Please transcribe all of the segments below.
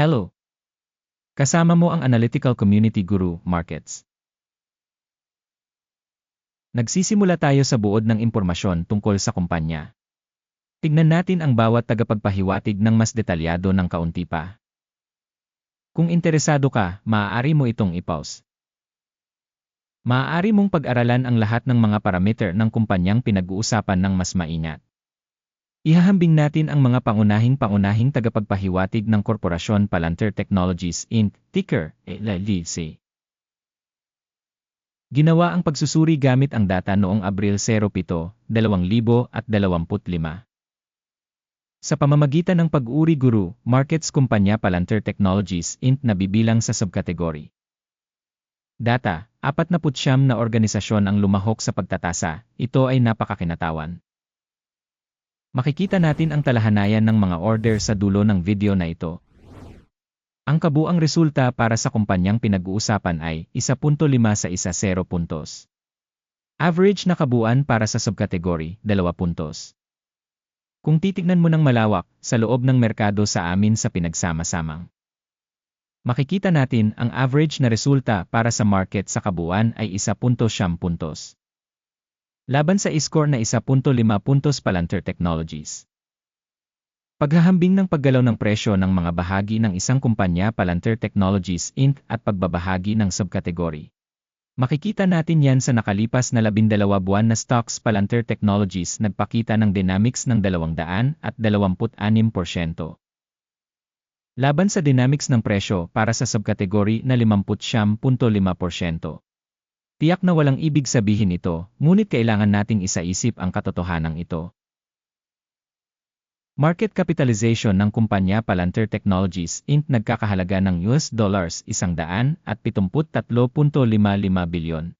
Hello! Kasama mo ang Analytical Community Guru, Markets. Nagsisimula tayo sa buod ng impormasyon tungkol sa kumpanya. Tignan natin ang bawat tagapagpahiwatig ng mas detalyado ng kaunti pa. Kung interesado ka, maaari mo itong i-pause. Maaari mong pag-aralan ang lahat ng mga parameter ng kumpanyang pinag-uusapan ng mas maingat. Ihahambing natin ang mga pangunahing-pangunahing tagapagpahiwatig ng Korporasyon Palantir Technologies Inc., ticker, LLC. Ginawa ang pagsusuri gamit ang data noong Abril 07, 2025. Sa pamamagitan ng pag-uri guru, Markets Kumpanya Palantir Technologies Inc. na bibilang sa subkategory. Data, 49 na organisasyon ang lumahok sa pagtatasa, ito ay napakakinatawan. Makikita natin ang talahanayan ng mga order sa dulo ng video na ito. Ang kabuang resulta para sa kumpanyang pinag-uusapan ay 1.5 sa isa 0 puntos. Average na kabuuan para sa subkategory, 2 puntos. Kung titignan mo ng malawak sa loob ng merkado sa amin sa pinagsama-samang. Makikita natin ang average na resulta para sa market sa kabuuan ay 1.7 puntos. Laban sa score na 1.5 puntos Palantir Technologies. Paghahambing ng paggalaw ng presyo ng mga bahagi ng isang kumpanya Palantir Technologies Inc. at pagbabahagi ng subkategory. Makikita natin yan sa nakalipas na 12 buwan na stocks Palantir Technologies nagpakita ng dynamics ng 200 at 26%. Laban sa dynamics ng presyo para sa subkategory na 50.5%. Tiyak na walang ibig sabihin ito, ngunit kailangan nating isaisip ang katotohanan ito. Market capitalization ng kumpanya Palantir Technologies Inc. nagkakahalaga ng US dollars 173.55 bilyon.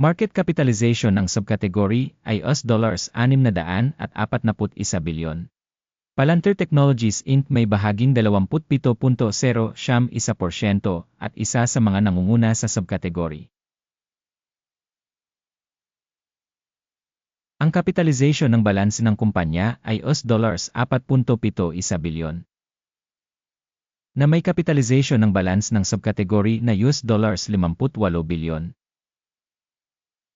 Market capitalization ng subkategory ay US dollars 641 bilyon. Palantir Technologies Inc. may bahaging 27.0 at isa sa mga nangunguna sa subkategory. Ang capitalization ng balanse ng kumpanya ay US dollars 4.71 bilyon. Na may capitalization ng balance ng subkategory na US dollars 58 bilyon.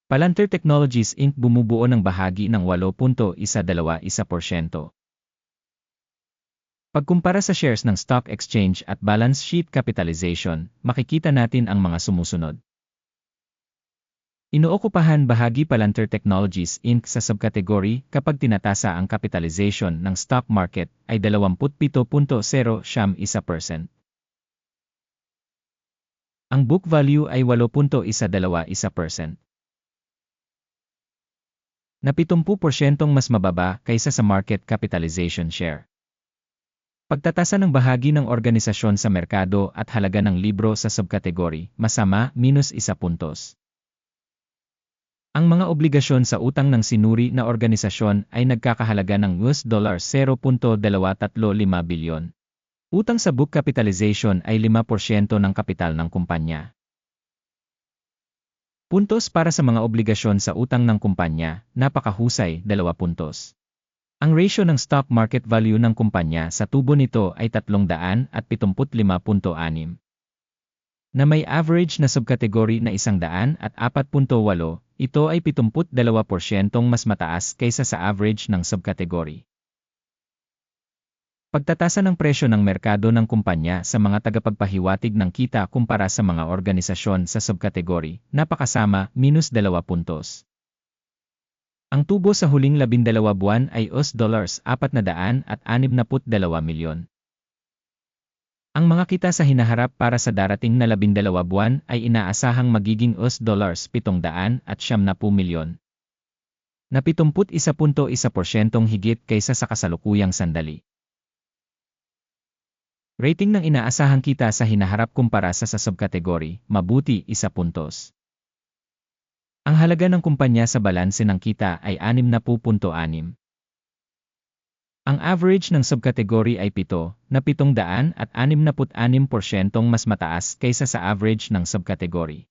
Palantir Technologies Inc. bumubuo ng bahagi ng 8.121%. Pagkumpara sa shares ng stock exchange at balance sheet capitalization, makikita natin ang mga sumusunod. Inookupahan bahagi Palantir Technologies Inc. sa subkategory kapag tinatasa ang capitalization ng stock market ay 27.01%. Ang book value ay 8.121%. Na 70% mas mababa kaysa sa market capitalization share. Pagtatasa ng bahagi ng organisasyon sa merkado at halaga ng libro sa subkategory, masama, minus isa puntos. Ang mga obligasyon sa utang ng sinuri na organisasyon ay nagkakahalaga ng US dollar 0.235 bilyon. Utang sa book capitalization ay 5% ng kapital ng kumpanya. Puntos para sa mga obligasyon sa utang ng kumpanya, napakahusay, 2 puntos. Ang ratio ng stock market value ng kumpanya sa tubo nito ay 375.6 na may average na subkategory na 100 at 4.8 ito ay 72% mas mataas kaysa sa average ng subkategory. Pagtatasa ng presyo ng merkado ng kumpanya sa mga tagapagpahiwatig ng kita kumpara sa mga organisasyon sa subkategory, napakasama, minus 2 puntos. Ang tubo sa huling 12 buwan ay US dollars 462 milyon. Ang mga kita sa hinaharap para sa darating na labindalawa buwan ay inaasahang magiging US dollars 700 at siyam na po milyon. Na 71.1% higit kaysa sa kasalukuyang sandali. Rating ng inaasahang kita sa hinaharap kumpara sa sa subkategory, mabuti, isa puntos. Ang halaga ng kumpanya sa balanse ng kita ay 60.6. Ang average ng subkategory ay 7, na 700 at 66% mas mataas kaysa sa average ng subkategory.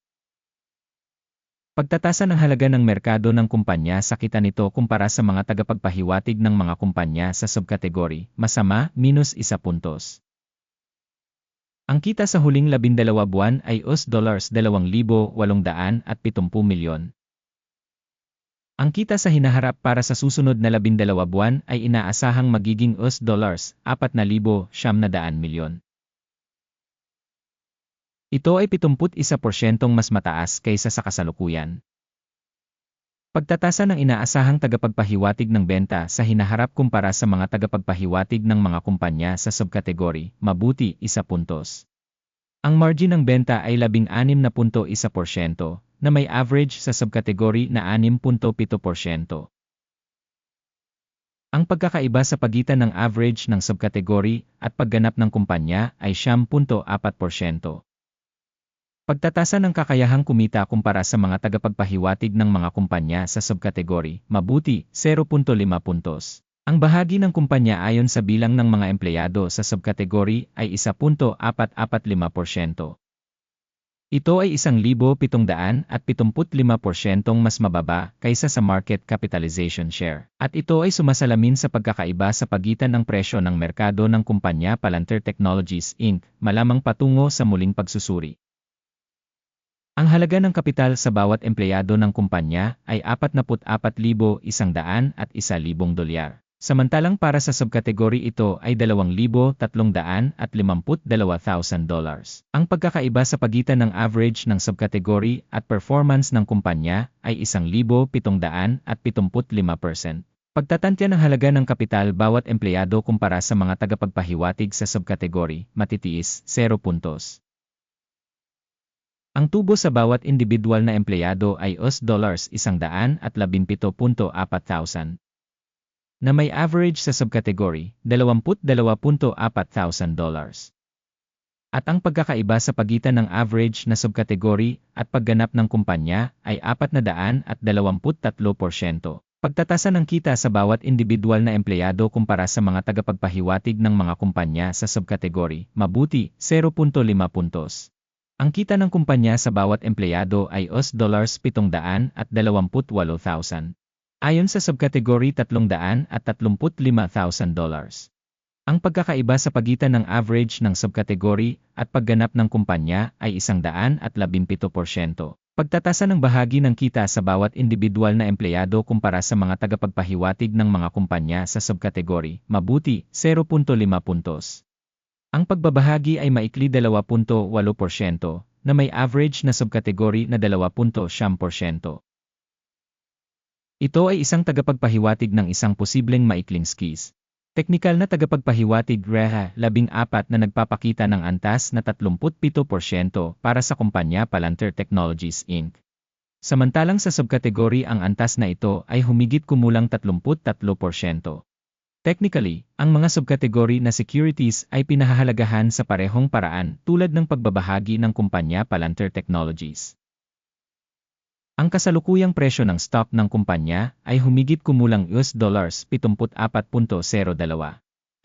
Pagtatasa ng halaga ng merkado ng kumpanya sa kita nito kumpara sa mga tagapagpahiwatig ng mga kumpanya sa subkategory, masama, minus isa puntos. Ang kita sa huling labindalawa buwan ay US dollars 2,870 milyon. Ang kita sa hinaharap para sa susunod na labindalawa buwan ay inaasahang magiging US dollars 4,900 milyon. Ito ay 71% mas mataas kaysa sa kasalukuyan. Pagtatasa ng inaasahang tagapagpahiwatig ng benta sa hinaharap kumpara sa mga tagapagpahiwatig ng mga kumpanya sa subkategory, mabuti, isa puntos. Ang margin ng benta ay 16.1% na may average sa subkategory na 6.7%. Ang pagkakaiba sa pagitan ng average ng subkategory at pagganap ng kumpanya ay 10.4%. Pagtatasa ng kakayahang kumita kumpara sa mga tagapagpahiwatig ng mga kumpanya sa subkategory, mabuti, 0.5 puntos. Ang bahagi ng kumpanya ayon sa bilang ng mga empleyado sa subkategory ay 1.445%. Ito ay 1,775% mas mababa kaysa sa market capitalization share. At ito ay sumasalamin sa pagkakaiba sa pagitan ng presyo ng merkado ng kumpanya Palantir Technologies Inc. malamang patungo sa muling pagsusuri. Ang halaga ng kapital sa bawat empleyado ng kumpanya ay 44,100 at 1,000 dolyar. Samantalang para sa subkategory ito ay 2,352,000 dollars. Ang pagkakaiba sa pagitan ng average ng subkategory at performance ng kumpanya ay 1,775%. Pagtatantya ng halaga ng kapital bawat empleyado kumpara sa mga tagapagpahiwatig sa subkategory, matitiis, 0 puntos. Ang tubo sa bawat individual na empleyado ay US dollars 117.4 thousand na may average sa subkategory, 22.4,000. At ang pagkakaiba sa pagitan ng average na subkategory at pagganap ng kumpanya ay 423%. Pagtatasa ng kita sa bawat individual na empleyado kumpara sa mga tagapagpahiwatig ng mga kumpanya sa subkategory, mabuti 0.5 puntos. Ang kita ng kumpanya sa bawat empleyado ay US$728,000. Ayon sa subkategory 300 at 35,000 dollars. Ang pagkakaiba sa pagitan ng average ng subkategory at pagganap ng kumpanya ay 117%. Pagtatasa ng bahagi ng kita sa bawat individual na empleyado kumpara sa mga tagapagpahiwatig ng mga kumpanya sa subkategory, mabuti, 0.5 puntos. Ang pagbabahagi ay maikli 2.8% na may average na subkategory na 2.7%. Ito ay isang tagapagpahiwatig ng isang posibleng maikling skis. Teknikal na tagapagpahiwatig REHA 14 na nagpapakita ng antas na 37% para sa kumpanya Palantir Technologies Inc. Samantalang sa subkategory ang antas na ito ay humigit kumulang 33%. Technically, ang mga subkategory na securities ay pinahahalagahan sa parehong paraan tulad ng pagbabahagi ng kumpanya Palantir Technologies. Ang kasalukuyang presyo ng stock ng kumpanya ay humigit kumulang US dollars 74.02.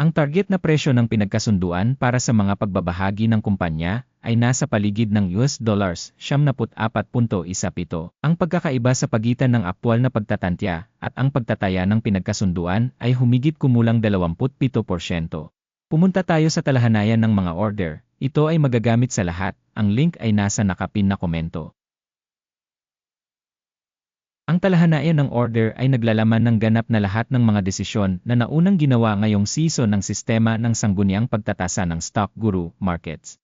Ang target na presyo ng pinagkasunduan para sa mga pagbabahagi ng kumpanya ay nasa paligid ng US dollars 74.17. Ang pagkakaiba sa pagitan ng aktwal na pagtatantya at ang pagtataya ng pinagkasunduan ay humigit kumulang 27%. Pumunta tayo sa talahanayan ng mga order. Ito ay magagamit sa lahat. Ang link ay nasa nakapin na komento. Ang talahanayan ng order ay naglalaman ng ganap na lahat ng mga desisyon na naunang ginawa ngayong season ng sistema ng sangguniang pagtatasa ng stock guru markets.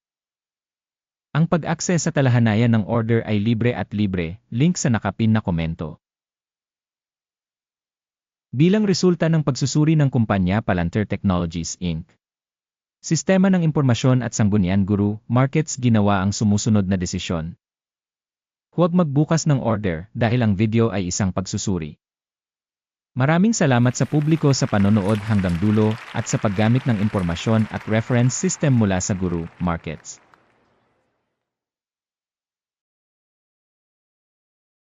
Ang pag-access sa talahanayan ng order ay libre at libre, link sa nakapin na komento. Bilang resulta ng pagsusuri ng kumpanya Palantir Technologies Inc. Sistema ng Impormasyon at Sanggunian Guru, Markets ginawa ang sumusunod na desisyon. Huwag magbukas ng order dahil ang video ay isang pagsusuri. Maraming salamat sa publiko sa panonood hanggang dulo at sa paggamit ng impormasyon at reference system mula sa Guru Markets.